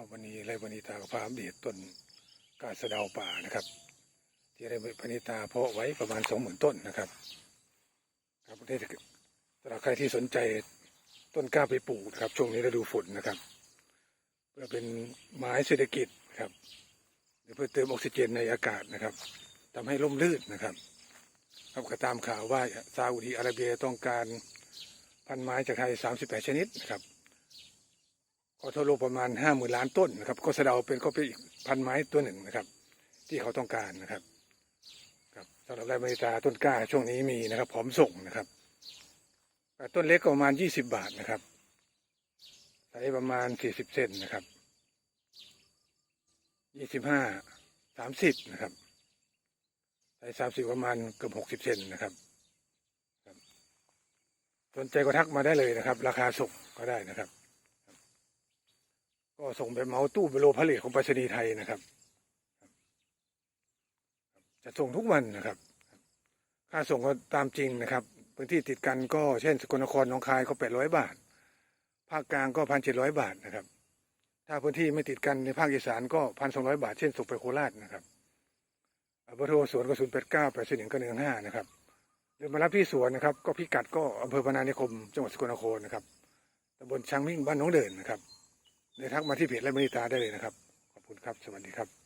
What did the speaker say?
ก็วันนี้ไรวันนี้ตากับพาอัปเดตต้นกาสะเดาป่านะครับ ที่ไรพนิตาเพาะไว้ประมาณสองหมื่นต้นนะครับครับได้สำหรับใครที่สนใจต้นกล้าไปปลูกนะครับ ช่วงนี้ฤดูฝนนะครับ เพื่อเป็นไม้เศรษฐกิจครับเพื่อเติมออกซิเจนในอากาศนะครับทำให้ร่มรื่นนะครับครับก็ตามข่าวว่าซาอุดีอาระเบียต้องการพันไม้จากไทย38 ชนิดนะครับ ก็ทั่วโลกประมาณ50,000ล้านต้นนะครับก็สะเดาเป็นก็เป็นอีกพันไม้ตัวหนึ่งนะครับ ที่เขาต้องการนะครับครับสำหรับไร่มะนิตาต้นกล้าช่วงนี้มีนะครับพร้อมส่งนะครับ ต้นเล็กประมาณ20บาทนะครับไซส์ประมาณ40เซนนะครับ25 30นะครับไซส์สามสิบประมาณเกือบหกสิบเซนนะครับครับสนใจก็ทักมาได้เลยนะครับ ราคาส่งก็ได้นะครับ ก็ส่งแบบเมาตู้เบโลผลิตของไปรษณีย์ไทยนะครับจะส่งทุกวันนะครับ ค่าส่งก็ตามจริงนะครับพื้นที่ติดกันก็เช่นสกลนครหนองคายก็แปดร้อยบาท ภาคกลางก็พันเจ็ดร้อยบาทนะครับ ถ้าพื้นที่ไม่ติดกันในภาคอีสานก็พันสองร้อยบาท เช่นส่งไปโคราชนะครับเบอร์โทรสวนก็ศูนย์แปดเก้าแปดสี่หนึ่งก็หนึ่งห้านะครับหรือมารับที่สวนนะครับ ก็พิกัดก็อำเภอพนานิคม จังหวัดสกลนครนะครับตำบลช้างมิ่งบ้านหน้องเดินนะครับ เดินทักมาที่เพจและมณิตาได้เลยนะครับ ขอบคุณครับ สวัสดีครับ